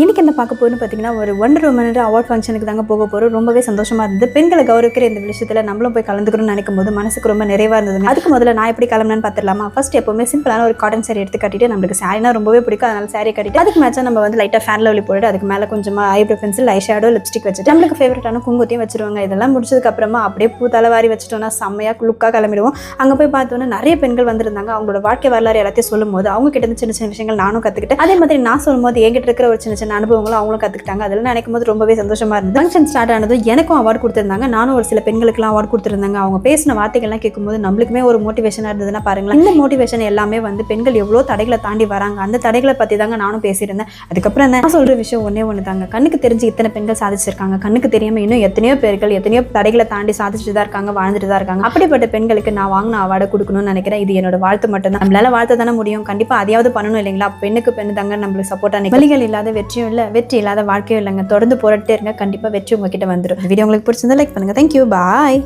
இன்னைக்கு என்ன பார்க்க போறோம்னு பார்த்தீங்கன்னா ஒரு ஒன்றரை மணி அவார்ட் ஃபங்க்ஷனுக்கு தாங்க போக போகிறோம் ரொம்பவே சந்தோஷமாக இருந்தது. பெண்களை கௌரவிக்கிற இந்த விஷயத்தில் நம்மளும் போய் கலந்துக்கணும்னு நினைக்கும் போது மனசுக்கு ரொம்ப நிறைவாக இருந்தது அதுக்கு முதல்ல நான் எப்படி கிளம்புனு பார்த்துடலாமா? ஃபர்ஸ்ட் எப்போவுமே சிம்பிளான ஒரு காட்டன் சாரி எடுத்து கட்டிட்டு நம்மளுக்கு சாரினா ரொம்பவே பிடிக்கும். அதனால சாரி கட்டிட்டு அதுக்கு மேட்சாக நம்ம வந்து லைட்டாக ஃபேனில் ஒளி போட்டு அதுக்கு மேலே கொஞ்சமாக eyebrow pencil eye shadow lipstick வச்சுட்டு நம்மளுக்கு ஃபேவரட்டான குங்குத்தையும் வச்சிருவாங்க. இதெல்லாம் முடிச்சதுக்கு அப்புறமா அப்படியே பூ தலைவாரி வச்சுட்டோம்னா செம்மையாக லுக்காக கிளம்பிடுவோம். அங்கே போய் பார்த்தோன்னா நிறைய பெண்கள் வந்திருந்தாங்க. அவங்களோட வாழ்க்கை வரலாறு எல்லாத்தையும் சொல்லும் போது அவங்க கிட்ட சின்ன சின்ன விஷயங்கள் நானும் கற்றுக்கிட்டேன் அதே மாதிரி நான் சொல்லும் போது என்கிட்ட இருக்கிற ஒரு சின்ன சின்ன அனுபவங்களும் அவங்களும் கற்றுக்கிட்டாங்க அதெல்லாம் நினைக்கும் போது ரொம்பவே சந்தோஷமாக இருந்தது. ஃபங்க்ஷன் ஸ்டார்ட் ஆனதும் எனக்கும் அவார்டு கொடுத்துருந்தாங்க. நானும் ஒரு சில பெண்களுக்குலாம் அவார்டு கொடுத்துருந்தாங்க. அவங்க பேசின வார்த்தைகள்லாம் கேட்கும்போது நம்மளுக்குமே ஒரு மோட்டிவேஷனாக இருந்ததுன்னா பாருங்களேன். இந்த மோட்டிவேஷன் எல்லாமே வந்து பெண்கள் எவ்வளோ தடைகளை தாண்டி வராங்க. அந்த தடைகளை பற்றி தாங்க நானும் பேசியிருந்தேன். அதுக்கப்புறம் என்ன? நான் சொல்கிற விஷயம் ஒன்றே ஒன்று தாங்க கண்ணுக்கு தெரிஞ்சு இத்தனை பெண்கள் சாதிச்சிருக்காங்க. கண்ணுக்கு தெரியாமல் இன்னும் எத்தனையோ பேர்கள் எத்தனையோ தடைகளை தாண்டி சாதிச்சுட்டு தான் இருக்காங்க வாழ்ந்துட்டு தான் இருக்காங்க. அப்படிப்பட்ட பெண்களுக்கு நான் வாங்கின அவார்டை கொடுக்கணும்னு நினைக்கிறேன். இது என்னோட வாழ்த்து மட்டும்தான். நம்மளால வாழ்த்து தானே முடியும். கண்டிப்பாக அதையாவது பண்ணணும் இல்லைங்களா? பெண்ணுக்கு பெண்ணு தாங்க நம்மளுக்கு சப்போர்ட்டா வழிகள் இல்லாத வெற்றி வெற்றியும் இல்லை வெற்றி இல்லாத வாழ்க்கையும் இல்லைங்க. தொடர்ந்து போராட்டே இருங்க. கண்டிப்பாக வெற்றி உங்ககிட்ட வந்துடும் வீடியோ உங்களுக்கு பிடிச்சிருந்தா லைக் பண்ணுங்க. Thank you bye